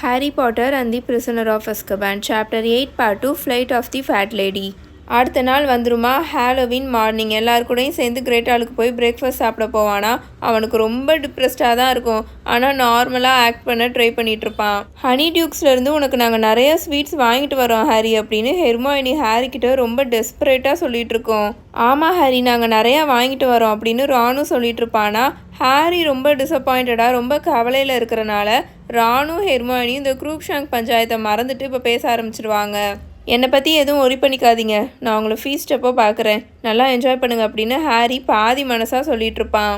Harry Potter and the Prisoner of Azkaban, Chapter 8, Part 2 Flight of the Fat Lady. அடுத்த நாள் வந்துருமா? Halloween morning எல்லாருக்கூடையும் கூடயும் சேர்ந்து great ஹாலுக்கு போய் பிரேக்ஃபாஸ்ட் சாப்பிட போவானா? அவனுக்கு ரொம்ப டிப்ரெஸ்டாக தான் இருக்கும். ஆனால் நார்மலாக ஆக்ட் பண்ண ட்ரை பண்ணிட்டு இருப்பான். ஹனி டியூக்ஸ்லேருந்து உனக்கு நாங்கள் நிறைய ஸ்வீட்ஸ் வாங்கிட்டு வரோம் ஹாரி அப்படின்னு ஹெர்மாயினி ஹாரி கிட்ட ரொம்ப டெஸ்பரேட்டாக சொல்லிட்டு இருக்கோம். ஆமாம் ஹாரி நாங்கள் நிறையா வாங்கிட்டு வரோம் அப்படின்னு ராணு சொல்லிட்டு இருப்பானா? ஹாரி ரொம்ப டிசப்பாயிண்டடாக ரொம்ப கவலையில் இருக்கிறனால ராணு ஹெர்மாயினி இந்த குரூப் ஷாங் பஞ்சாயத்தை மறந்துட்டு இப்போ பேச ஆரம்பிச்சிடுவாங்க என்னை பற்றி எதுவும் ஒரி பண்ணிக்காதீங்க. நான் உங்களை ஃபீஸ்ட் அப்போ பார்க்குறேன் நல்லா என்ஜாய் பண்ணுங்க அப்படின்னு ஹாரி பாதி மனசாக சொல்லிட்டு இருப்பான்.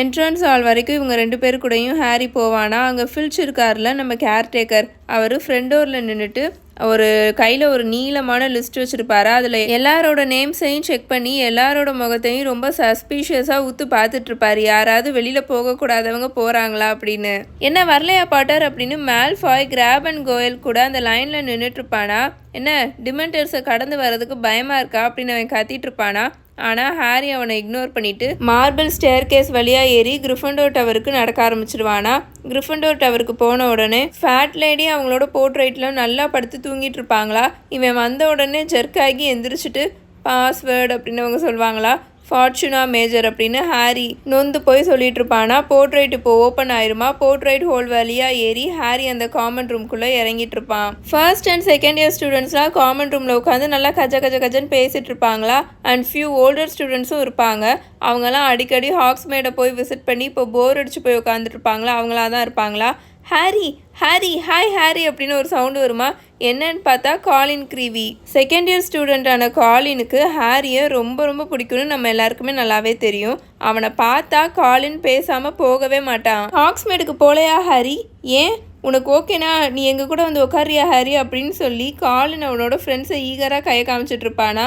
என்ட்ரன்ஸ் ஹால் வரைக்கும் இவங்க ரெண்டு பேர் கூடயும் ஹாரி போவானா? அங்கே ஃபில்ச் இருக்கார்ல நம்ம கேர்டேக்கர் அவர் ஃப்ரெண்டோரில் டோரில் நின்றுட்டு ஒரு கையில் ஒரு நீளமான லிஸ்ட் வச்சுருப்பாரு. அதில் எல்லாரோட நேம்ஸையும் செக் பண்ணி எல்லாரோட முகத்தையும் ரொம்ப சஸ்பீஷியஸாக ஊத்து பார்த்துட்ருப்பாரு. யாராவது வெளியில் போகக்கூடாதவங்க போகிறாங்களா அப்படின்னு. என்ன வரலையா பாட்டர் அப்படின்னு மேல்ஃபாய் கிராப் அண்ட் கோயல் கூட அந்த லைனில் நின்றுட்டு இருப்பானா என்ன டிமெண்டர்ஸை கடந்து வர்றதுக்கு பயமாக இருக்கா அப்படின்னு அவன் கத்திட்டு இருப்பானா ஆனால் ஹாரி அவனை இக்னோர் பண்ணிட்டு மார்பிள் ஸ்டேர் கேஸ் வழியாக ஏறி கிரிஃபண்டோர் டவருக்கு நடக்க ஆரம்பிச்சிருவானா? கிரிஃபண்டோர் டவருக்கு போன உடனே ஃபேட் லேடி அவங்களோட போர்ட்ரைட்லாம் நல்லா படுத்து தூங்கிட்டு இருப்பாங்களா? இவன் வந்த உடனே ஜெர்க் ஆகி எந்திரிச்சிட்டு பாஸ்வேர்டு அப்படின்னு அவங்க சொல்லுவாங்களா ஃபார்ச்சுனா மேஜர் அப்படின்னு ஹாரி நொந்து போய் சொல்லிட்டு இருப்பானா போர்ட்ரைட் இப்போ ஓப்பன் ஆயிருமா? போர்ட்ரைட் ஹோல் வழியாக ஏறி ஹாரி அந்த காமன் ரூம்குள்ளே இறங்கிட்டு இருப்பான் ஃபர்ஸ்ட் அண்ட் செகண்ட் இயர் ஸ்டூடெண்ட்ஸ்லாம் காமன் ரூமில் உட்காந்து நல்லா கஜ கஜ கஜன்னு பேசிட்டு இருப்பாங்களா அண்ட் ஃபியூ ஓல்டர் ஸ்டூடெண்ட்ஸும் இருப்பாங்க. அவங்கெல்லாம் அடிக்கடி ஹாக்ஸ்மேடை போய் விசிட் பண்ணி இப்போ போர் அடிச்சு போய் உட்காந்துட்டு இருப்பாங்களா அவங்களா தான் இருப்பாங்களா? ஹாரி ஹாரி ஹாய் ஹாரி அப்படின்னு ஒரு சவுண்டு வருமா? என்னன்னு பார்த்தா காலின் க்ரீவி செகண்ட் இயர் ஸ்டூடெண்ட்டான காலினுக்கு ஹாரியை ரொம்ப ரொம்ப பிடிக்கும்னு நம்ம எல்லாருக்குமே நல்லாவே தெரியும். அவனை பார்த்தா காலின் பேசாமல் போகவே மாட்டான். ஹாக்ஸ்மேடுக்கு போலையா ஹாரி ஏன்? உனக்கு ஓகேனா? நீ எங்கள் கூட வந்து உட்காரியா ஹாரி அப்படின்னு சொல்லி காலின் அவனோட ஃப்ரெண்ட்ஸை ஈகராக கையை காமிச்சிட்டு இருப்பானா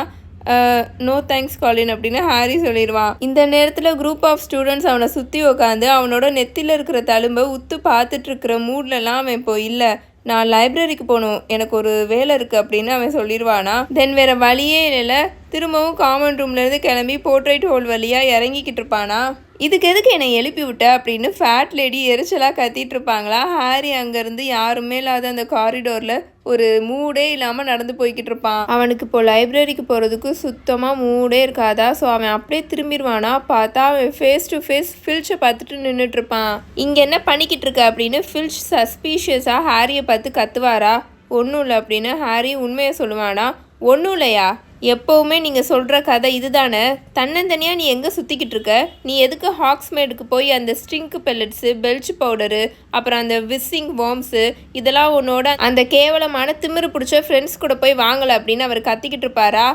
நோ தேங்க்ஸ் காலின் அப்படின்னு ஹாரி சொல்லிடுவான் இந்த நேரத்தில் குரூப் ஆஃப் ஸ்டூடெண்ட்ஸ் அவனை சுற்றி உட்காந்து அவனோட நெத்தியில் இருக்கிற தழும்பை உத்து பார்த்துட்டு இருக்கிற மூட்லலாம் அவன் இப்போ இல்லை. நான் லைப்ரரிக்கு போகணும். எனக்கு ஒரு வேலை இருக்குது அப்படின்னு அவன் சொல்லிடுவானா. தென் வேற வழியே இல்லை திரும்பவும் காமன் ரூம்லேருந்து கிளம்பி போர்ட்ரைட் ஹோல் வழியாக இறங்கிக்கிட்டு இருப்பானா. இதுக்கு எதுக்கு என்னை எழுப்பி விட்ட அப்படின்னு ஃபேட் லேடி எரிச்சலாக கத்திட்டு இருப்பாங்களா. ஹாரி அங்கேருந்து யாருமே இல்லாத அந்த காரிடோரில் ஒரு மூடே இல்லாமல் நடந்து போய்கிட்டு இருப்பான். அவனுக்கு இப்போ லைப்ரரிக்கு போகிறதுக்கு சுத்தமாக மூடே இருக்காதா? ஸோ அவன் அப்படியே திரும்பிடுவானா? பார்த்தா அவன் ஃபேஸ் டு ஃபேஸ் ஃபில்ச்சை பார்த்துட்டு நின்றுட்டு இருப்பான். இங்கே என்ன பண்ணிக்கிட்டு இருக்க அப்படின்னு ஃபில்ச் சஸ்பீஷியஸாக ஹாரியை பார்த்து கத்துவாரா? ஒன்றும் இல்லை அப்படின்னு ஹாரி உண்மையை சொல்லுவானா? ஒன்றும் இல்லையா? எப்போவுமே நீங்கள் சொல்கிற கதை இதுதானே? தன்னந்தனியாக நீ எங்கே சுற்றிக்கிட்டு இருக்க? நீ எதுக்கு ஹாக்ஸ்மேடுக்கு போய் அந்த ஸ்ட்ரிங்க் பெல்லட்ஸு பெல்ச் பவுடரு அப்புறம் அந்த விஸ்ஸிங் வார்ம்ஸு இதெல்லாம் உன்னோட அந்த கேவலமான திமிரு பிடிச்ச ஃப்ரெண்ட்ஸ் கூட போய் வாங்கலை அப்படின்னு அவர் கத்திக்கிட்டு இருப்பாரா?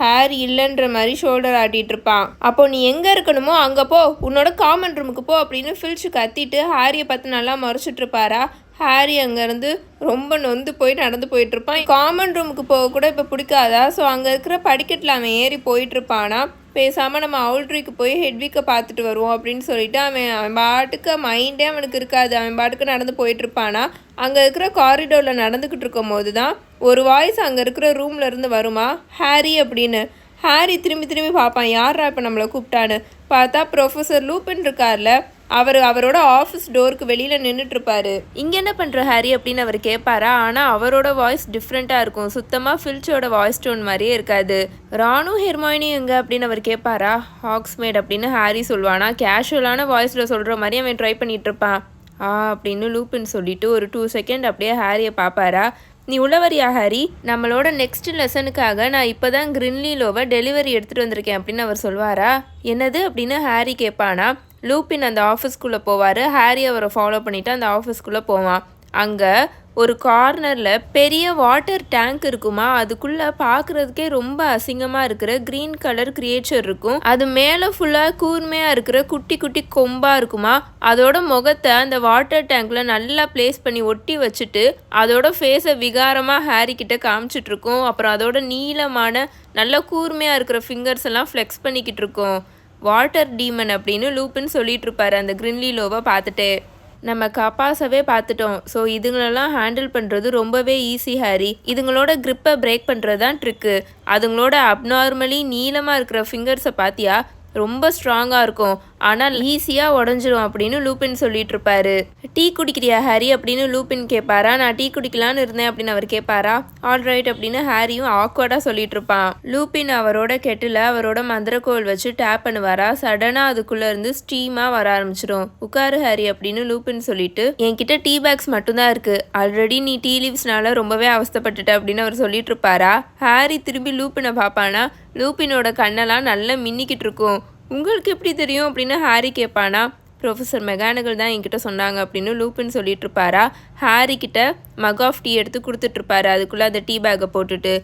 ஹேர் இல்லைன்ற மாதிரி ஷோல்டர் ஆட்டிகிட்டு இருப்பான். அப்போ நீ எங்கே இருக்கணுமோ அங்கே போ. உன்னோட காமன் ரூமுக்கு போ அப்படின்னு ஃபில்ச்சு கத்திட்டு ஹாரியை பார்த்து நல்லா மறைச்சிட்டு இருப்பாரா? ஹாரி அங்கேருந்து ரொம்ப நொந்து போய் நடந்து போயிட்டுருப்பான். காமன் ரூமுக்கு போக கூட இப்போ பிடிக்காதா? ஸோ அங்கே இருக்கிற படிக்கட்டில் அவன் ஏறி போயிட்டுருப்பானா? பேசாமல் நம்ம அவுல்ட்ரிக்கு போய் ஹெட்விக்கை பார்த்துட்டு வருவோம் அப்படின்னு சொல்லிட்டு அவன் அவன் பாட்டுக்கு மைண்டே அவனுக்கு இருக்காது. அவன் பாட்டுக்கு நடந்து போயிட்டு இருப்பானா அங்கே இருக்கிற காரிடோரில் நடந்துக்கிட்டு இருக்கும் போது தான் ஒரு வாய்ஸ் அங்கே இருக்கிற ரூம்ல இருந்து வருமா? ஹாரி அப்படின்னு. ஹாரி திரும்பி திரும்பி பார்ப்பான். யாரா இப்போ நம்மளை கூப்பிட்டான்னு? பார்த்தா ப்ரொஃபஸர் லூப்பின் இருக்கார்ல. அவர் அவரோட ஆஃபீஸ் டோருக்கு வெளியில் நின்றுட்டு இருப்பாரு இங்கே என்ன பண்ணுற ஹாரி? அப்படின்னு அவர் கேட்பாரா ஆனால் அவரோட வாய்ஸ் டிஃப்ரெண்ட்டாக இருக்கும். சுத்தமாக ஃபில்ச்சோட வாய்ஸ் டோன் மாதிரியே இருக்காது. ராணு ஹெர்மாயினி எங்க? அப்படின்னு அவர் கேட்பாரா ஹாக்ஸ்மேட் அப்படின்னு ஹாரி சொல்லுவானா? கேஷுவலான வாய்ஸில் சொல்கிற மாதிரி அவன் ட்ரை பண்ணிட்டு இருப்பான் ஆ அப்படின்னு லூப்பின்னு சொல்லிட்டு ஒரு டூ செகண்ட் அப்படியே ஹாரியை பார்ப்பாரா? நீ உள்ளவரியா ஹாரி? நம்மளோட நெக்ஸ்ட் லெசனுக்காக நான் இப்போ தான் கிரின்லிலோவை டெலிவரி எடுத்துகிட்டு வந்திருக்கேன் அப்படின்னு அவர் சொல்வாரா? என்னது? அப்படின்னு ஹாரி கேட்பானா லூப்பின் அந்த ஆஃபீஸ்க்குள்ளே போவார். ஹாரி அவரை ஃபாலோ பண்ணிவிட்டு அந்த ஆஃபீஸ்க்குள்ளே போவான். அங்கே ஒரு கார்னரில் பெரிய வாட்டர் டேங்க் இருக்குமா? அதுக்குள்ளே பார்க்குறதுக்கே ரொம்ப அசிங்கமாக இருக்கிற க்ரீன் கலர் கிரியேச்சர் இருக்கும். அது மேலே ஃபுல்லாக கூர்மையாக இருக்கிற குட்டி குட்டி கொம்பாக இருக்குமா? அதோட முகத்தை அந்த வாட்டர் டேங்க்கில் நல்லா ப்ளேஸ் பண்ணி ஒட்டி வச்சுட்டு அதோட ஃபேஸை விகாரமாக ஹேரி கிட்ட காமிச்சிட்டுருக்கோம் அப்புறம் அதோட நீளமான நல்ல கூர்மையாக இருக்கிற ஃபிங்கர்ஸ் எல்லாம் ஃப்ளெக்ஸ் பண்ணிக்கிட்டு இருக்கோம். வாட்டர் டீமன் அப்படின்னு லூப்புன்னு சொல்லிட்டு இருப்பாரு அந்த கிரின்லீலோவை பார்த்துட்டு. நம்ம கப்பாஸவே பார்த்துட்டோம். ஸோ இதுங்களெல்லாம் ஹேண்டில் பண்ணுறது ரொம்பவே ஈஸி ஹாரி. இதுங்களோட கிரிப்பை பிரேக் பண்ணுறது தான் ட்ரிக்கு அதுங்களோட அப்நார்மலி நீளமாக இருக்கிற ஃபிங்கர்ஸை பார்த்தியா ரொம்ப ஸ்ட்ராங்காக இருக்கும். ஆனால் ஈஸியாக உடஞ்சிரும் அப்படின்னு லூபின் சொல்லிட்டு இருப்பாரு. டீ குடிக்கிறியா ஹாரி? அப்படின்னு லூபின் கேட்பாரா. நான் டீ குடிக்கலான்னு இருந்தேன் அப்படின்னு அவர் கேட்பாரா. ஆல்ரைட் அப்படின்னு ஹாரியும் ஆக்வர்டாக சொல்லிட்டு இருப்பான் லூபின் அவரோட கெட்டில் அவரோட மந்திரக்கோல் வச்சு டேப் பண்ணுவாரா. சடனாக அதுக்குள்ளே இருந்து ஸ்டீமாக வர ஆரம்பிச்சிடும் உட்காரு ஹாரி அப்படின்னு லூபின் சொல்லிட்டு என்கிட்ட டீ பேக்ஸ் மட்டும்தான் இருக்கு. ஆல்ரெடி நீ டீ லீவ்ஸ்னால ரொம்பவே அவஸ்தைப்பட்டுட்ட அப்படின்னு அவர் சொல்லிட்டு இருப்பாரா. ஹாரி திரும்பி லூப்பினை பார்ப்பானா. லூப்பினோட கண்ணெல்லாம் நல்லா மின்னிக்கிட்டு இருக்கும். உங்களுக்கு எப்படி தெரியும் அப்படின்னு ஹாரி கேட்பானா ப்ரொஃபஸர் மெக்கானிக்கல் தான் என்கிட்ட சொன்னாங்க அப்படின்னு லூப்பின் சொல்லிட்டு இருப்பாரா ஹாரி கிட்ட மக் ஆஃப் டீ எடுத்து கொடுத்துட்ருப்பாரு அதுக்குள்ளே அந்த டீ பேக்கை போட்டுட்டு.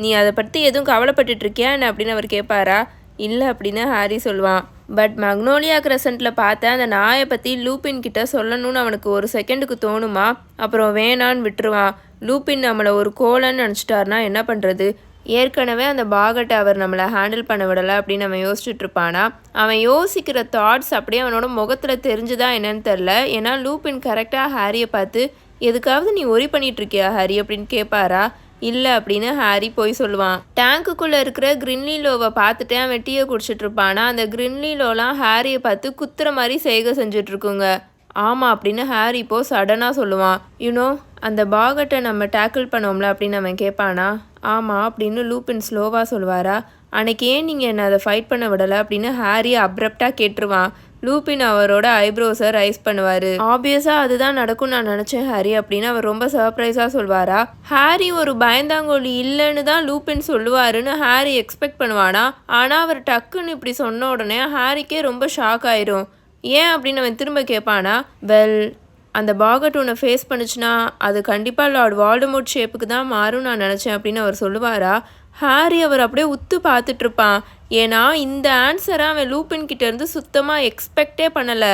நீ அதை பற்றி எதுவும் கவலைப்பட்டுட்டு இருக்கியா என்ன அப்படின்னு அவர் கேட்பாரா? இல்லை அப்படின்னு ஹாரி சொல்லுவான். பட் மக்னோலியா கிரசண்ட்டில் பார்த்த அந்த நாயை பற்றி லூப்பின் கிட்ட சொல்லணும்னு அவனுக்கு ஒரு செகண்டுக்கு தோணுமா? அப்புறம் வேணான்னு விட்டுருவான். லூப்பின் நம்மளை ஒரு கோலன்னு நினச்சிட்டாருனா என்ன பண்ணுறது ஏற்கனவே அந்த பாகட்டை அவர் நம்மளை ஹேண்டில் பண்ண விடலை அப்படின்னு நம்ம யோசிச்சுட்டு இருப்பானா? அவன் யோசிக்கிற தாட்ஸ் அப்படியே அவனோட முகத்தில் தெரிஞ்சுதா என்னன்னு தெரில ஏன்னா லூப்பின் கரெக்டாக ஹாரியை பார்த்து எதுக்காவது நீ ஒரி பண்ணிட்டு இருக்கியா ஹாரி? அப்படின்னு கேட்பாரா? இல்லை அப்படின்னு ஹாரி போய் சொல்லுவான். டேங்க்குள்ளே இருக்கிற கிரின்லீலோவை பார்த்துட்டு அவன் டீயை குடிச்சிட்டு இருப்பானா? அந்த கிரின்லீலோலாம் ஹாரியை பார்த்து குத்துற மாதிரி செய்கை செஞ்சிட்ருக்குங்க ஆமாம் அப்படின்னு ஹாரி இப்போது சடனாக சொல்லுவான். யூனோ அந்த பாகட்டை நம்ம டேக்கிள் பண்ணோம்ல அப்படின்னு அவன் கேட்பானா? ஆமாம் அப்படின்னு லூப்பின் ஸ்லோவாக சொல்லுவாரா அன்னைக்கு ஏன் நீங்கள் என்னை அதை ஃபைட் பண்ண விடலை அப்படின்னு ஹாரி அப்ரப்டாக கேட்டுருவான். லூப்பின் அவரோட ஐப்ரோஸை ரைஸ் பண்ணுவார். ஆப்வியஸாக அதுதான் நடக்கும் நான் நினச்சேன் ஹாரி அப்படின்னு அவர் ரொம்ப சர்ப்ரைஸாக சொல்வாரா? ஹாரி ஒரு பயந்தாங்கோலி இல்லைன்னு தான் லூப்பின் சொல்லுவாருன்னு ஹாரி எக்ஸ்பெக்ட் பண்ணுவானா? ஆனால் அவர் டக்குன்னு இப்படி சொன்ன உடனே ஹாரிக்கே ரொம்ப ஷாக் ஆயிரும். ஏன் அப்படின்னு அவன் திரும்ப கேட்பானா? வெல் அந்த பாகட் உன்னை ஃபேஸ் பண்ணுச்சுன்னா அது கண்டிப்பாக லார்ட் வால்டமோட் ஷேப்புக்கு தான் மாறும் நான் நினச்சேன் அப்படின்னு அவர் சொல்லுவாரா? ஹாரி அவர் அப்படியே உத்து பார்த்துட்ருப்பான். ஏன்னா இந்த ஆன்சரை அவன் லூப்பின் கிட்டேருந்து சுத்தமாக எக்ஸ்பெக்டே பண்ணலை.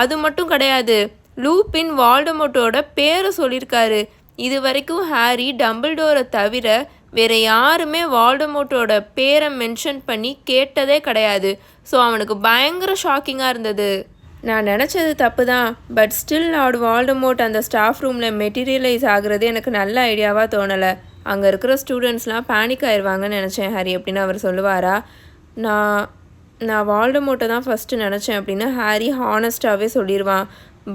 அது மட்டும் கிடையாது. லூப்பின் வால்டமோட்டோட பேரை சொல்லியிருக்காரு. இது வரைக்கும் ஹாரி டம்பிள்டோரை தவிர வேற யாருமே வால்டமோட்டோட பேரை மென்ஷன் பண்ணி கேட்டதே கிடையாது. ஸோ அவனுக்கு பயங்கர ஷாக்கிங்காக இருந்தது. நான் நினச்சது தப்பு தான் பட் ஸ்டில் லார்ட் வால்டமோட் அந்த ஸ்டாஃப் ரூமில் மெட்டீரியலைஸ் ஆகுறது எனக்கு நல்ல ஐடியாவாக தோணலை. அங்கே இருக்கிற ஸ்டூடெண்ட்ஸ்லாம் பேனிக் ஆயிடுவாங்கன்னு நினச்சேன் ஹாரி அப்படின்னு அவர் சொல்லுவாரா? நான் நான் வால்டமோட்டை தான் ஃபஸ்ட்டு நினச்சேன் அப்படின்னு ஹாரி ஹானஸ்டாகவே சொல்லிடுவான்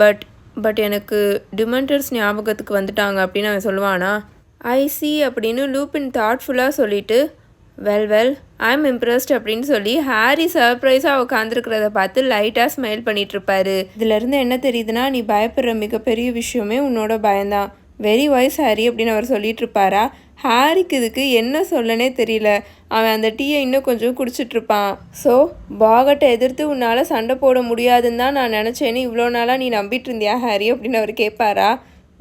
பட் பட் எனக்கு டிமெண்டர்ஸ் ஞாபகத்துக்கு வந்துட்டாங்க அப்படின்னு அவன் சொல்லுவானா? ஐசி அப்படின்னு லூப்பின் தாட்ஃபுல்லாக சொல்லிட்டு well well I am impressed அப்படின்னு சொல்லி ஹாரி சர்ப்ரைஸாக உட்காந்துருக்கிறத பார்த்து லைட்டாக ஸ்மைல் பண்ணிட்டு இதுலேருந்து என்ன தெரியுதுன்னா நீ பயப்படுற மிகப்பெரிய விஷயமே உன்னோட பயம்தான். வெரி வாய்ஸ் ஹாரி அப்படின்னு அவர் சொல்லிட்டு இருப்பாரா ஹாரிக்கு இதுக்கு என்ன சொல்லனே தெரியல. அவன் அந்த டீயை இன்னும் கொஞ்சம் குடிச்சிட்டு இருப்பான் ஸோ பாகட்டை எதிர்த்து உன்னால் சண்டை போட முடியாதுன்னு தான் நான் நினச்சேன்னு இவ்வளோ நாளாக நீ நம்பிட்டு இருந்தியா ஹாரி அப்படின்னு அவர் கேட்பாரா?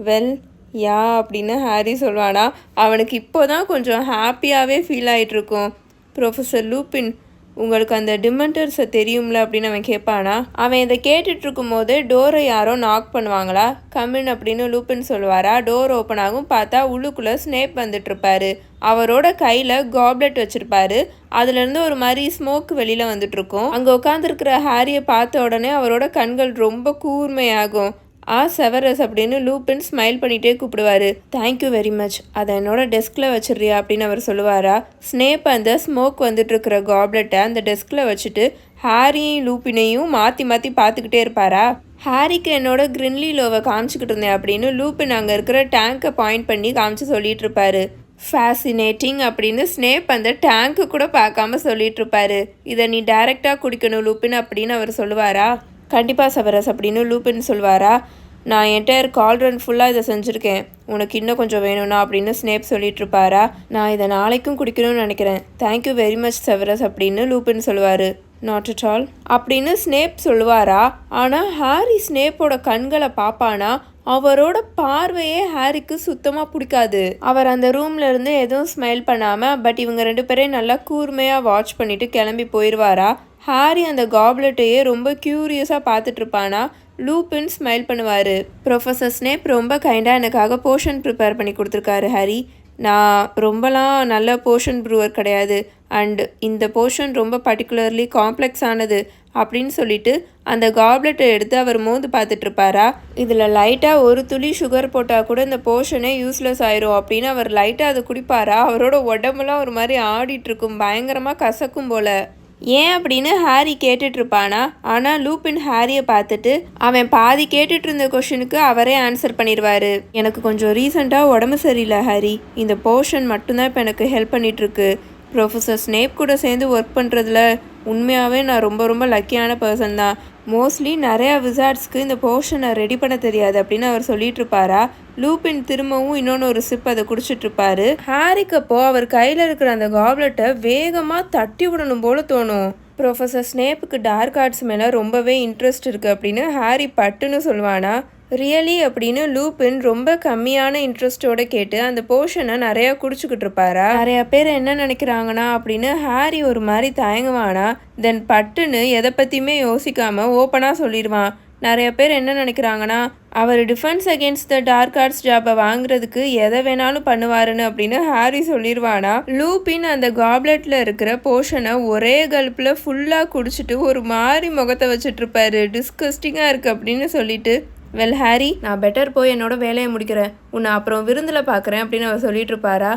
வெல் யா அப்படின்னு ஹாரி சொல்வானா அவனுக்கு இப்போ தான் கொஞ்சம் ஹாப்பியாகவே ஃபீல் ஆகிட்டுருக்கும் ப்ரொஃபஸர் லூப்பின் உங்களுக்கு அந்த டிமெண்டர்ஸை தெரியும்ல அப்படின்னு அவன் கேட்பானா. அவன் இதை கேட்டுட்ருக்கும் போது டோரை யாரோ நாக் பண்ணுவாங்களா? கம்மின் அப்படின்னு லூப்பின் சொல்லுவாரா? டோர் ஓப்பன் ஆகும் பார்த்தா உள்ளுக்குள்ளே ஸ்னேப் வந்துட்டுருப்பாரு. அவரோட கையில் காப்லெட் வச்சுருப்பாரு. அதுலேருந்து ஒரு மாதிரி ஸ்மோக் வெளியில் வந்துட்டுருக்கும். அங்கே உட்காந்துருக்கிற ஹாரியை பார்த்த உடனே அவரோட கண்கள் ரொம்ப கூர்மையாகும். ஆ செவரஸ் அப்படின்னு லூப்பின் ஸ்மைல் பண்ணிகிட்டே கூப்பிடுவாரு. தேங்க்யூ வெரி மச் அதை என்னோட டெஸ்கில் வச்சிடுறியா? அப்படின்னு அவர் சொல்லுவாரா? ஸ்னேப் அந்த ஸ்மோக் வந்துட்டு இருக்கிற காப்லெட்டை அந்த டெஸ்கில் வச்சுட்டு ஹாரியும் லூப்பினையும் மாற்றி மாற்றி பார்த்துக்கிட்டே இருப்பாரா? ஹாரிக்கு என்னோட கிரின்லி லோவை காமிச்சிக்கிட்டு இருந்தேன் அப்படின்னு லூப்பின் அங்கே இருக்கிற டேங்கை பாயிண்ட் பண்ணி காமிச்சு சொல்லிட்டு இருப்பாரு. ஃபேசினேட்டிங் அப்படின்னு ஸ்னேப் அந்த டேங்க்கு கூட பார்க்காம சொல்லிட்டு இருப்பாரு. இதை நீ டைரெக்டாக குடிக்கணும் லூப்பின் அப்படின்னு அவர் சொல்லுவாரா? கண்டிப்பாக சவரஸ் அப்படின்னு லூப்பின் சொல்வாரா? நான் என்டையர் கால்ரன் ஃபுல்லாக இதை செஞ்சுருக்கேன். உனக்கு இன்னும் கொஞ்சம் வேணும்னா அப்படின்னு ஸ்னேப் சொல்லிட்டு இருப்பாரா நான் இதை நாளைக்கும் குடிக்கணும்னு நினைக்கிறேன். தேங்க்யூ வெரி மச் செவரஸ் அப்படின்னு லூப்பின் சொல்லுவார். நாட் அட் ஆல் அப்படின்னு ஸ்னேப் சொல்லுவாரா? ஆனால் ஹாரி ஸ்னேப்போட கண்களை பார்ப்பானா? அவரோட பார்வையே ஹாரிக்கு சுத்தமாக பிடிக்காது. அவர் அந்த ரூம்ல இருந்து எதுவும் ஸ்மைல் பண்ணாமல் பட் இவங்க ரெண்டு பேரையும் நல்லா கூர்மையாக வாட்ச் பண்ணிட்டு கிளம்பி போயிடுவாரா ஹாரி அந்த காப்லெட்டையே ரொம்ப க்யூரியஸாக பார்த்துட்டு இருப்பானா? லூப்பின் ஸ்மைல் பண்ணுவார். ப்ரொஃபஸர் ஸ்னேப் ரொம்ப கைண்டாக எனக்காக போர்ஷன் ப்ரிப்பேர் பண்ணி கொடுத்துருக்காரு ஹரி. நான் ரொம்பலாம் நல்ல போர்ஷன் ப்ரூவர் கிடையாது. அண்டு இந்த போர்ஷன் ரொம்ப பர்டிகுலர்லி காம்ப்ளெக்ஸ் ஆனது அப்படின்னு சொல்லிட்டு அந்த காப்லெட்டை எடுத்து அவர் மோந்து பார்த்துட்ருப்பாரா இதில் லைட்டாக ஒரு துளி சுகர் போட்டால் கூட இந்த போர்ஷனே யூஸ்லெஸ் ஆயிரும் அப்படின்னு அவர் லைட்டாக அதை குடிப்பாரா? அவரோட உடம்புலாம் ஒரு மாதிரி ஆடிட்டு இருக்கும். பயங்கரமாக கசக்கும் போல. ஏன் அப்படின்னு ஹாரி கேட்டுட்டு இருப்பானா ஆனால் லூப்பின் ஹாரியை பார்த்துட்டு அவன் பாதி கேட்டுட்டு இருந்த கொஷனுக்கு அவரே ஆன்சர் பண்ணிடுவாரு. எனக்கு கொஞ்சம் ரீசெண்டாக உடம்பு சரியில்லை ஹாரி. இந்த போர்ஷன் மட்டும்தான் இப்போ எனக்கு ஹெல்ப் பண்ணிட்டு இருக்கு ப்ரொஃபஸர் ஸ்னேப் கூட சேர்ந்து ஒர்க் பண்ணுறதுல உண்மையாகவே நான் ரொம்ப ரொம்ப லக்கியான பர்சன் தான். மோஸ்ட்லி நிறையா விசார்ட்ஸ்க்கு இந்த போர்ஷனை ரெடி பண்ண தெரியாது அப்படின்னு அவர் சொல்லிட்டு இருப்பாரா? லூபின் திரும்பவும் இன்னொன்று ஒரு சிப் அதை குடிச்சிட்டு இருப்பாரு. ஹாரிக்கு அவர் கையில் இருக்கிற அந்த காப்லெட்டை வேகமாக தட்டி விடணும் போல தோணும். ப்ரொஃபஸர் ஸ்னேப்புக்கு டார்க் ஆர்ட்ஸ் மேலே ரொம்பவே இன்ட்ரெஸ்ட் இருக்குது அப்படின்னு ஹாரி பட்டுன்னு சொல்லுவானா ரியலி அப்படின்னு லூபின் ரொம்ப கம்மியான இன்ட்ரெஸ்டோட கேட்டு அந்த போர்ஷனை நிறையா குடிச்சுக்கிட்டு இருப்பாரா? நிறைய பேர் என்ன நினைக்கிறாங்கன்னா அப்படின்னு ஹாரி ஒரு மாதிரி தயங்குவானா? தென் பட்டுன்னு எதை பற்றியுமே யோசிக்காமல் ஓப்பனாக சொல்லிடுவான். நிறைய பேர் என்ன நினைக்கிறாங்கன்னா அவர் defence against the dark arts ஜாப்பை வாங்குறதுக்கு எதை வேணாலும் பண்ணுவாருன்னு அப்படின்னு ஹாரி சொல்லிடுவானா? லூபின் அந்த காப்லெட்டில் இருக்கிற போர்ஷனை ஒரே கல்ப்பில் ஃபுல்லாக குடிச்சிட்டு ஒரு மாதிரி முகத்தை வச்சுட்டு இருப்பாரு. டிஸ்கஸ்டிங்காக இருக்குது அப்படின்னு சொல்லிட்டு வெல் ஹாரி நான் பெட்டர் போய் என்னோட வேலையை முடிக்கிறேன். உன்னை அப்புறம் விருந்தில் பார்க்குறேன் அப்படின்னு அவர் சொல்லிட்டு இருப்பாரா?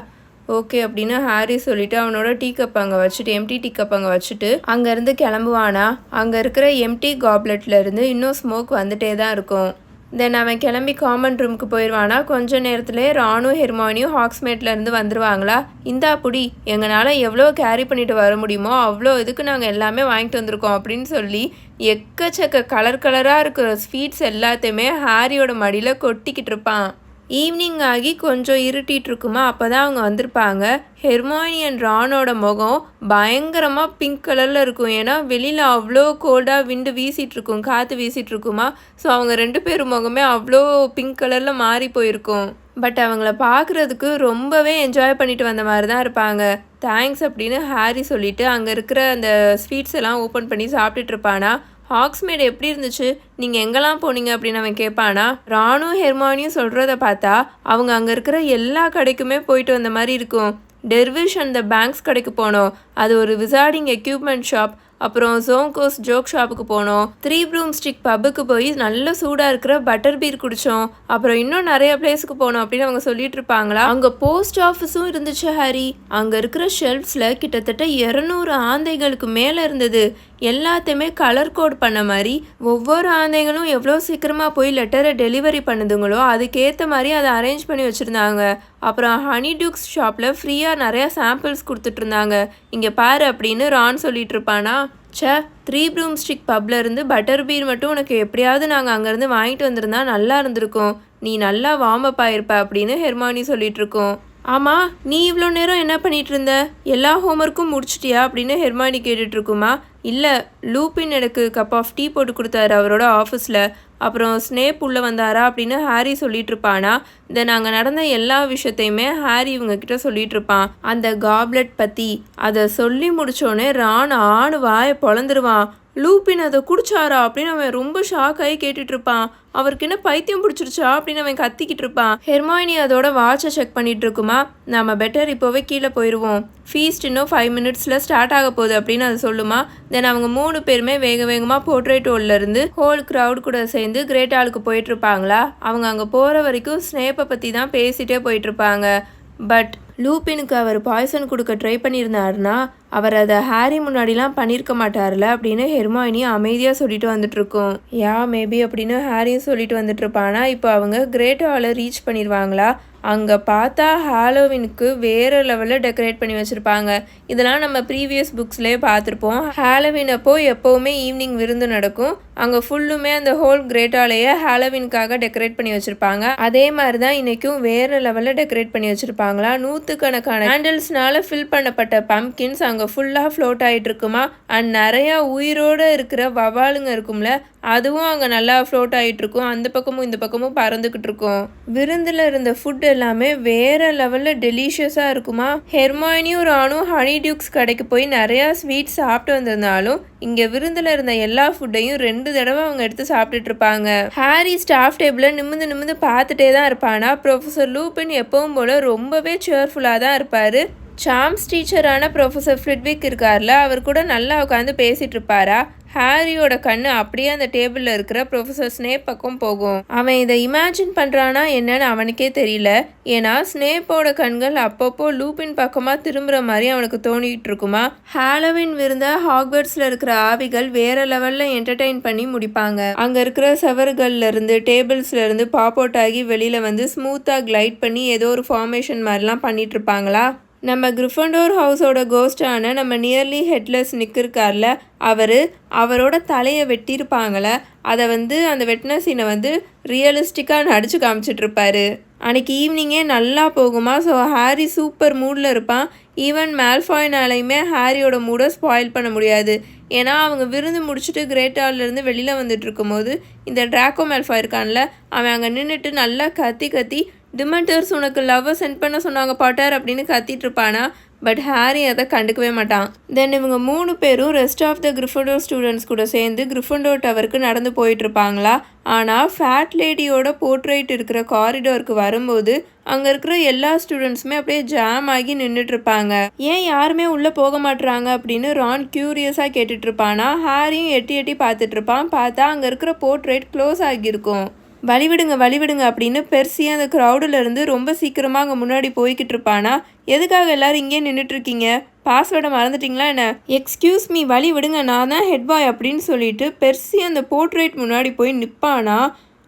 ஓகே அப்படின்னு ஹாரி சொல்லிட்டு அவனோட டீ கப் அங்கே வச்சுட்டு எம்டி டீ கப் அங்கே வச்சுட்டு அங்கேருந்து கிளம்புவானா? அங்கே இருக்கிற எம்டி காப்லெட்ல இருந்து இன்னும் ஸ்மோக் வந்துட்டே தான் இருக்கும். தென் அவன் கிளம்பி காமன் ரூமுக்கு போயிடுவானா கொஞ்ச நேரத்துலேயே ராணு ஹெர்மானியும் ஹாக்ஸ்மேட்லேருந்து வந்துடுவாங்களா வந்துருவாங்களா? இந்தா புடி எங்களால் எவ்வளோ கேரி பண்ணிட்டு வர முடியுமோ அவ்வளோ இதுக்கு நாங்கள் எல்லாமே வாங்கிட்டு வந்திருக்கோம் அப்படின்னு சொல்லி எக்கச்சக்க கலர் கலராக இருக்கிற ஸ்வீட்ஸ் எல்லாத்தையுமே ஹாரியோட மடியில் கொட்டிக்கிட்டு இருப்பான். ஈவினிங் ஆகி கொஞ்சம் இருட்டிட்டு இருக்குமா அப்போ தான் அவங்க வந்திருப்பாங்க. ஹெர்மானி அண்ட் ரானோட முகம் பயங்கரமாக பிங்க் கலரில் இருக்கும். ஏன்னா வெளியில் அவ்வளோ கோல்டாக விண்டு வீசிட்டு இருக்கும் காற்று வீசிட்டு இருக்குமா ஸோ அவங்க ரெண்டு பேரும் முகமே அவ்வளோ பிங்க் கலரில் மாறி போயிருக்கும். பட் அவங்கள பார்க்குறதுக்கு ரொம்பவே என்ஜாய் பண்ணிட்டு வந்த மாதிரி தான் இருப்பாங்க. தேங்க்ஸ் அப்படின்னு ஹாரி சொல்லிட்டு அங்கே இருக்கிற அந்த ஸ்வீட்ஸ் எல்லாம் ஓப்பன் பண்ணி சாப்பிட்டுட்டு இருப்பானா? ஆக்ஸ்மேடு எப்படி இருந்துச்சு? நீங்கள் எங்கெல்லாம் போனீங்க அப்படின்னு அவன் கேட்பானா ராணும் ஹெர்மானியும் சொல்கிறத பார்த்தா அவங்க அங்கே இருக்கிற எல்லா கடைக்குமே போயிட்டு வந்த மாதிரி இருக்கும். டெர்விஷ் அந்த பேங்க்ஸ் கடைக்கு போனோம். அது ஒரு விசார்டிங் எக்யூப்மெண்ட் ஷாப் அப்புறம் ஜோங்கோஸ் ஜோக் ஷாப்புக்கு போனோம். த்ரீ ப்ரூம் ஸ்டிக் பப்புக்கு போய் நல்ல சூடாக இருக்கிற பட்டர் பீர் குடித்தோம் அப்புறம் இன்னும் நிறைய பிளேஸுக்கு போனோம் அப்படின்னு அவங்க சொல்லிட்டு இருப்பாங்களா? அங்கே போஸ்ட் ஆஃபீஸும் இருந்துச்சு ஹாரி. அங்கே இருக்கிற ஷெல்ஃப்ஸில் கிட்டத்தட்ட இரநூறு ஆந்தைகளுக்கு மேலே இருந்தது. எல்லாத்தையுமே கலர் கோட் பண்ண மாதிரி ஒவ்வொரு ஆந்தைகளும் எவ்வளோ சீக்கிரமாக போய் லெட்டரை டெலிவரி பண்ணுதுங்களோ அதுக்கேற்ற மாதிரி அதை அரேஞ்ச் பண்ணி வச்சுருந்தாங்க. அப்புறம் ஹனி டியூக்ஸ் ஷாப்பில் ஃப்ரீயாக நிறையா சாம்பிள்ஸ் கொடுத்துட்ருந்தாங்க இங்கே பாரு அப்படின்னு ரான் சொல்லிட்டு இருப்பானா ச்சே த்ரீ ப்ரூம் ஸ்டிக் பப்ல இருந்து பட்டர் பீர் மட்டும் உனக்கு எப்படியாவது நாங்கள் அங்கேருந்து வாங்கிட்டு வந்திருந்தா நல்லா இருந்திருக்கும். நீ நல்லா வார்ம் அப் ஆயிருப்ப அப்படின்னு ஹெர்மானி சொல்லிட்டு இருக்கோம் ஆமாம் நீ இவ்வளோ நேரம் என்ன பண்ணிட்டு இருந்த எல்லா ஹோம்ஒர்க்கும் முடிச்சிட்டியா? அப்படின்னு ஹெர்மானி கேட்டுட்டு இருக்குமா இல்லை லூப்பின் எனக்கு கப் ஆஃப் டீ போட்டு கொடுத்தாரு அவரோட ஆஃபீஸில் அப்புறம் ஸ்னேப் உள்ளே வந்தாரா? அப்படின்னு ஹாரி சொல்லிட்டு இருப்பானா இந்த நாங்கள் நடந்த எல்லா விஷயத்தையுமே ஹாரி இவங்க கிட்ட சொல்லிட்டு இருப்பான் அந்த காப்லெட் பற்றி அதை சொல்லி முடிச்சோடனே ரான் ஆணு வாயை பொழந்துருவான். லூப்பின் அதை குடிச்சாரா அப்படின்னு அவன் ரொம்ப ஷாக் ஆகி கேட்டுட்டு இருப்பான். அவருக்கு என்ன பைத்தியம் பிடிச்சிருச்சா அப்படின்னு அவன் கத்திக்கிட்டு இருப்பான். ஹெர்மாயினி அதோட வாட்சை செக் பண்ணிட்டு இருக்குமா? நம்ம பெட்டர் இப்போவே கீழே போயிடுவோம் ஃபீஸ்ட் இன்னும் ஃபைவ் மினிட்ஸில் ஸ்டார்ட் ஆக போகுது அப்படின்னு அது சொல்லுமா? தென் அவங்க மூணு பேருமே வேக வேகமாக போர்ட்ரேட் இருந்து ஹோல் க்ரௌட் கூட சேர்ந்து கிரேட் ஆளுக்கு போயிட்டு இருப்பாங்களா? அவங்க அங்கே போகிற வரைக்கும் ஸ்னேப்பை பற்றி தான் பேசிட்டே போயிட்டு இருப்பாங்க. பட் லூப்பினுக்கு அவர் பாய்சன் கொடுக்க ட்ரை பண்ணியிருந்தாருன்னா அவர் அதை ஹாரி முன்னாடிலாம் பண்ணியிருக்க மாட்டார்ல அப்படின்னு ஹெர்மாயினி அமைதியாக சொல்லிட்டு வந்துட்டுருக்கோம். யா மேபி அப்படின்னு ஹாரியும் சொல்லிட்டு வந்துட்டுருப்பானா. இப்போ அவங்க கிரேட் ஹாலை ரீச் பண்ணிடுவாங்களா? அங்கே பார்த்தா ஹாலோவினுக்கு வேறு லெவலில் டெக்கரேட் பண்ணி வச்சுருப்பாங்க. இதெல்லாம் நம்ம ப்ரீவியஸ் புக்ஸ்லேயே பார்த்துருப்போம். ஹாலோவின் அப்போ எப்போவுமே ஈவினிங் விருந்து நடக்கும். அங்கே ஃபுல்லுமே அந்த ஹோல் கிரேட்டாலேயே ஹாலோவின்காக டெக்கரேட் பண்ணி வச்சுருப்பாங்க. அதே மாதிரி தான் இன்றைக்கும் வேறு லெவலில் டெக்கரேட் பண்ணி வச்சுருப்பாங்களா? நூற்றுக்கணக்கான ஹேண்டில்ஸ்னால ஃபில் பண்ணப்பட்ட பம்கின்ஸ் அங்கே ஃபுல்லாக ஃப்ளோட் ஆகிட்டு இருக்குமா அண்ட் நிறையா உயிரோடு இருக்கிற வவாலுங்க இருக்கும்ல அதுவும் அங்கே நல்லா ஃப்ளோட் ஆகிட்டு இருக்கும் அந்த பக்கமும் இந்த பக்கமும் பறந்துக்கிட்டு இருக்கும். விருந்தில் இருந்த ஃபுட் எல்லாமே வேற லெவலில் டெலிஷியஸாக இருக்குமா? ஹெர்மாயினியும் ராணும் ஹனி டியூக்ஸ் கடைக்கு போய் நிறையா ஸ்வீட்ஸ் சாப்பிட்டு வந்திருந்தாலும் இங்கே விருந்தில் இருந்த எல்லா ஃபுட்டையும் ரெண்டு தடவை அவங்க எடுத்து சாப்பிட்டுட்டு இருப்பாங்க. ஹாரி ஸ்டாஃப் டேபிளில் நிமிந்து நிமிந்து பார்த்துட்டே தான் இருப்பானா? ப்ரொஃபஸர் லூபின் எப்பவும் போல் ரொம்பவே சேர்ஃபுல்லாக தான் இருப்பார். சாம்ஸ் டீச்சரான ப்ரொஃபஸர் ஃப்ரிட்விக் இருக்கார்ல அவர் கூட நல்லா உட்காந்து பேசிகிட்டு இருப்பாரா? ஹாரியோட கண்ணு அப்படியே அந்த டேபிளில் இருக்கிற ப்ரொஃபஸர் ஸ்னேப் பக்கம் போகும். அவன் இதை இமேஜின் பண்ணுறானா என்னன்னு அவனுக்கே தெரியல. ஏன்னா ஸ்னேப்போட கண்கள் அப்பப்போ லூப்பின் பக்கமாக திரும்புகிற மாதிரி அவனுக்கு தோணிட்டு இருக்குமா? ஹாலோவின் விருந்த ஹாக்வர்ட்ஸில் இருக்கிற ஆவிகள் வேற லெவலில் என்டர்டெயின் பண்ணி முடிப்பாங்க. அங்கே இருக்கிற செவர்கள்ல இருந்து டேபிள்ஸ்ல இருந்து பாப் அவுட் ஆகி வெளியில் வந்து ஸ்மூத்தாக கிளைட் பண்ணி ஏதோ ஒரு ஃபார்மேஷன் மாதிரிலாம் பண்ணிட்டு இருப்பாங்களா? நம்ம கிரிஃபண்டோர் ஹவுஸோட கோஸ்டான நம்ம நியர்லி ஹெட்லெஸ் நிற்கிருக்கார்ல அவர் அவரோட தலையை வெட்டியிருப்பாங்கள அதை வந்து அந்த வெட்டின சீனை வந்து ரியலிஸ்டிக்காக நடிச்சு காமிச்சிட்டு அன்றைக்கி அன்னைக்கு ஈவினிங்கே நல்லா போகுமா? ஸோ ஹாரி சூப்பர் மூடில் இருப்பான். ஈவன் மேல்ஃபாய்னாலையுமே ஹாரியோட மூடை ஸ்பாயில் பண்ண முடியாது. ஏன்னா அவங்க விருந்து முடிச்சுட்டு கிரேட் ஹால்லேருந்து வெளியில் வந்துட்டு இருக்கும்போது இந்த ட்ராக்கோ மேல்ஃபாய் இருக்கான்ல அவன் அங்கே நின்றுட்டு நல்லா கத்தி கத்தி டிமெண்டர்ஸ் உனக்கு லவ்வை சென்ட் பண்ண சொன்னாங்க பாட்டார் அப்படின்னு கத்திட்டு இருப்பானா? பட் ஹாரி அதை கண்டுக்கவே மாட்டான். தென் இவங்க மூணு பேரும் rest of the Gryffindor students கூட சேர்ந்து கிரிஃபண்டோர் டவருக்கு நடந்து போயிட்டு இருப்பாங்களா? ஆனால் ஃபேட் லேடியோட போர்ட்ரேட் இருக்கிற காரிடோருக்கு வரும்போது அங்கே இருக்கிற எல்லா ஸ்டூடெண்ட்ஸுமே அப்படியே ஜாம் ஆகி நின்றுட்டு இருப்பாங்க. ஏன் யாருமே உள்ளே போக மாட்டுறாங்க அப்படின்னு ரான் க்யூரியஸாக கேட்டுட்டு இருப்பானா? ஹாரியும் எட்டி எட்டி பார்த்துட்டு இருப்பான். பார்த்தா அங்கே இருக்கிற போர்ட்ரேட் க்ளோஸ் ஆகியிருக்கும். வழிவிடுங்க வழிவிடுங்க அப்படின்னு பெர்சி அந்த க்ரௌடில் இருந்து ரொம்ப சீக்கிரமாக அங்கே முன்னாடி போய்கிட்டு இருப்பானா? எதுக்காக எல்லாரும் இங்கே நின்றுட்டுருக்கீங்க பாஸ்வேர்டை மறந்துட்டிங்களா என்ன? எக்ஸ்கியூஸ் மீ வழி விடுங்க நான் தான் ஹெட் பாய் அப்படின்னு சொல்லிட்டு பெர்சி அந்த போர்ட்ரேட் முன்னாடி போய் நிற்பானா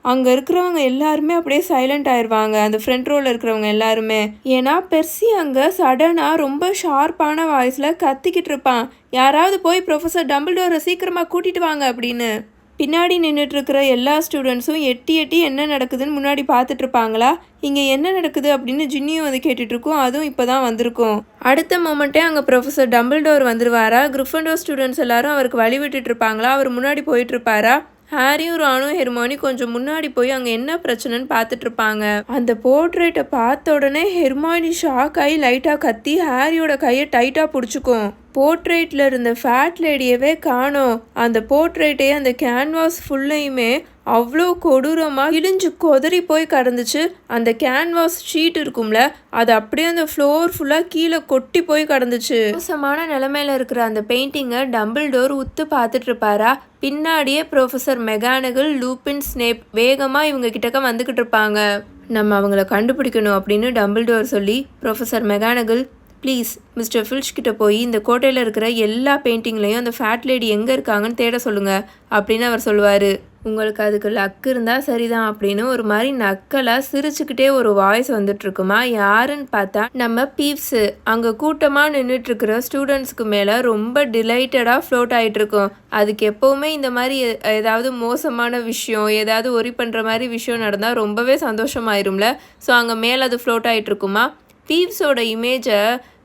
அங்கே இருக்கிறவங்க எல்லாருமே அப்படியே சைலண்ட் ஆயிடுவாங்க அந்த ஃப்ரண்ட் ரோவில் இருக்கிறவங்க எல்லாருமே. ஏன்னா பெர்சி அங்கே சடனாக ரொம்ப ஷார்ப்பான வாய்ஸில் கத்திக்கிட்டு இருப்பான். யாராவது போய் ப்ரொஃபஸர் டம்பிள்டோரை சீக்கிரமாக கூட்டிட்டு வாங்க அப்படின்னு. பின்னாடி நின்றுட்டு இருக்கிற எல்லா ஸ்டூடெண்ட்ஸும் எட்டி எட்டி என்ன நடக்குதுன்னு முன்னாடி பார்த்துட்டு இருப்பாங்களா இங்கே என்ன நடக்குது அப்படின்னு ஜின்னியும் வந்து கேட்டுட்ருக்கோம் அதுவும் இப்போ தான் வந்திருக்கும். அடுத்த மொமெண்ட்டே அங்கே ப்ரொஃபஸர் டம்பிள்டோர் வந்துருவாரா? கிரிஃபண்டோர் ஸ்டூடெண்ட்ஸ் எல்லாரும் அவருக்கு வழி விட்டுட்டு இருப்பாங்களா அவர் முன்னாடி போயிட்டு இருப்பாரா ஹாரியும் ராணும் ஹெர்மானி கொஞ்சம் முன்னாடி போய் அங்கே என்ன பிரச்சனைன்னு பார்த்துட்டு இருப்பாங்க அந்த போர்ட்ரேட்டை பார்த்த உடனே ஹெர்மானி ஷாக் ஆகி லைட்டாக கத்தி ஹாரியோட கையை டைட்டாக பிடிச்சிக்கும். போர்ட்ரேட்டில் இருந்த ஃபேட் லேடியவே காணோம். அந்த போர்ட்ரேட்டே அந்த கேன்வாஸ் ஃபுல்லையுமே அவ்வளோ கொடூரமாக இடிஞ்சு கொதறி போய் கடந்துச்சு. அந்த கேன்வாஸ் ஷீட் இருக்கும்ல அது அப்படியே அந்த ஃப்ளோர் ஃபுல்லாக கீழே கொட்டி போய் கடந்துச்சு. மோசமான நிலமையில இருக்கிற அந்த பெயிண்டிங்கை டம்பிள் டோர் உத்து பார்த்துட்டு இருப்பாரா? பின்னாடியே ப்ரொஃபஸர் மெகானகல் லூப்பின் ஸ்னேப் வேகமாக இவங்க கிட்டக்க வந்துக்கிட்டு இருப்பாங்க. நம்ம அவங்கள கண்டுபிடிக்கணும் அப்படின்னு டம்பிள் டோர் சொல்லி professor McGonagall please Mr Filch கிட்ட போய் இந்த கோட்டையில் இருக்கிற எல்லா பெயிண்டிங்லையும் அந்த ஃபேட் லேடி எங்கே இருக்காங்கன்னு தேட சொல்லுங்கள் அப்படின்னு அவர் சொல்லுவார். உங்களுக்கு அதுக்கு லக் இருந்தால் சரிதான் அப்படின்னு ஒரு மாதிரி நக்கலாக சிரிச்சுக்கிட்டே ஒரு வாய்ஸ் வந்துட்டுருக்குமா? யாருன்னு பார்த்தா நம்ம பீப்ஸு அங்கே கூட்டமாக நின்றுட்டுருக்கிற ஸ்டூடெண்ட்ஸ்க்கு மேலே ரொம்ப டிலைட்டடாக ஃப்ளோட் ஆகிட்டுருக்கோம் அதுக்கு எப்போவுமே இந்த மாதிரி ஏதாவது மோசமான விஷயம் ஏதாவது ஒரி பண்ணுற மாதிரி விஷயம் நடந்தால் ரொம்பவே சந்தோஷமாயிரும்ல? ஸோ அங்கே மேலே அது ஃப்ளோட் ஆகிட்டு இருக்குமா பீப்ஸோட இமேஜை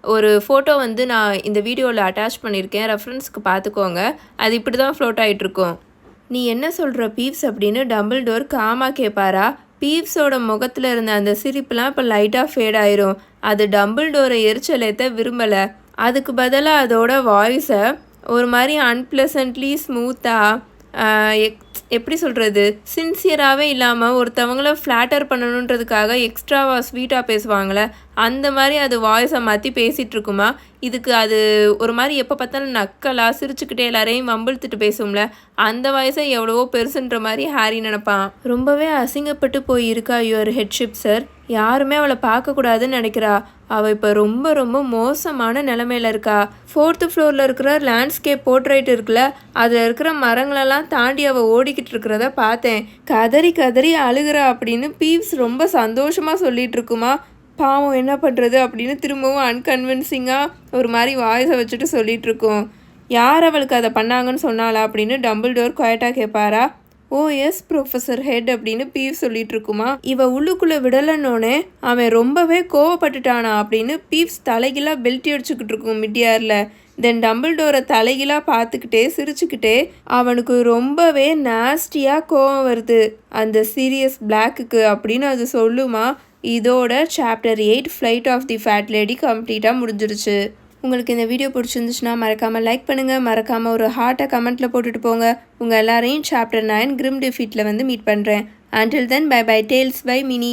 ஒரு ஃபோட்டோ வந்து நான் இந்த வீடியோவில் அட்டாச் பண்ணியிருக்கேன். ரெஃபரன்ஸ்க்கு பார்த்துக்கோங்க. அது இப்படி தான் ஃப்ளோட் ஆகிட்ருக்கும் நீ என்ன சொல்கிற பீப்ஸ் அப்படின்னு டபுள் டோர் காமா கேட்பாரா? பீப்ஸோட முகத்தில் இருந்த அந்த சிரிப்புலாம் இப்போ லைட்டாக ஃபேட் ஆயிரும். அது டபுள் டோரை எரிச்சலேத்த விரும்பலை. அதுக்கு பதிலாக அதோட வாய்ஸை ஒரு மாதிரி அன்பிளசன்ட்லி ஸ்மூத்தாக எப்படி சொல்கிறது சின்சியராகவே இல்லாமல் ஒருத்தவங்கள ஃப்ளாட்டர் பண்ணணுன்றதுக்காக எக்ஸ்ட்ராவாக ஸ்வீட்டாக பேசுவாங்களே அந்த மாதிரி அது வாய்ஸை மாற்றி பேசிகிட்ருக்குமா இதுக்கு அது ஒரு மாதிரி எப்போ பார்த்தாலும் நக்கலாக சிரிச்சுக்கிட்டே எல்லாரையும் வம்பிழுத்துட்டு பேசும்ல அந்த வாய்ஸை எவ்வளவோ பெருசுன்ற மாதிரி ஹாரி நினப்பான். ரொம்பவே அசிங்கப்பட்டு போய் இருக்கா யுவர் ஹெட்ஷிப் சார் யாருமே அவளை பார்க்கக்கூடாதுன்னு நினைக்கிறா. அவள் இப்போ ரொம்ப ரொம்ப மோசமான நிலமையில இருக்கா. ஃபோர்த்து ஃப்ளோரில் இருக்கிற லேண்ட்ஸ்கேப் போர்ட்ரைட் இருக்குல்ல அதில் இருக்கிற மரங்களெல்லாம் தாண்டி அவள் ஓடிக்கிட்டு இருக்கிறத பார்த்தேன். கதறி கதறி அழுகிறா அப்படின்னு பீவ்ஸ் ரொம்ப சந்தோஷமாக சொல்லிட்டு இருக்குமா. பாவம் என்ன பண்ணுறது அப்படின்னு திரும்பவும் அன்கன்வின்சிங்காக ஒரு மாதிரி வாய்ஸை வச்சுட்டு சொல்லிட்டு இருக்கோம். யார் அவளுக்கு அதை பண்ணாங்கன்னு சொன்னாளா அப்படின்னு டபுள் டோர் குவாய்ட்டாக கேட்பாரா? ஓ எஸ் ப்ரொஃபஸர் ஹெட் அப்படின்னு பீவ் சொல்லிட்டு இருக்குமா? இவ உள்ளுக்குள்ளே விடலன்னொன்னே அவன் ரொம்பவே கோவப்பட்டுட்டானா அப்படின்னு பீவ்ஸ் தலைகீழாக பெல்ட்டி அடிச்சுக்கிட்டு இருக்கும் மிட்டியாரில். தென் டம்பிள் டோரை தலைகீழாக பார்த்துக்கிட்டே சிரிச்சுக்கிட்டே அவனுக்கு ரொம்பவே நாஸ்டியாக கோவம் வருது. அந்த சீரியஸ் பிளாக்குக்கு அப்படின்னு அது சொல்லுமா? இதோட chapter eight flight of the fat lady கம்ப்ளீட்டாக முடிஞ்சிருச்சு. உங்களுக்கு இந்த வீடியோ பிடிச்சிருந்துச்சுன்னா மறக்காமல் லைக் பண்ணுங்கள் மறக்காமல் ஒரு ஹார்ட்டை கமெண்ட்டில் போட்டுட்டு போங்க. உங்கள் எல்லாரையும் சாப்டர் நைன் கிரிம் டிஃபீட்டில் வந்து மீட் பண்ணுறேன் until then bye bye Tales by Mini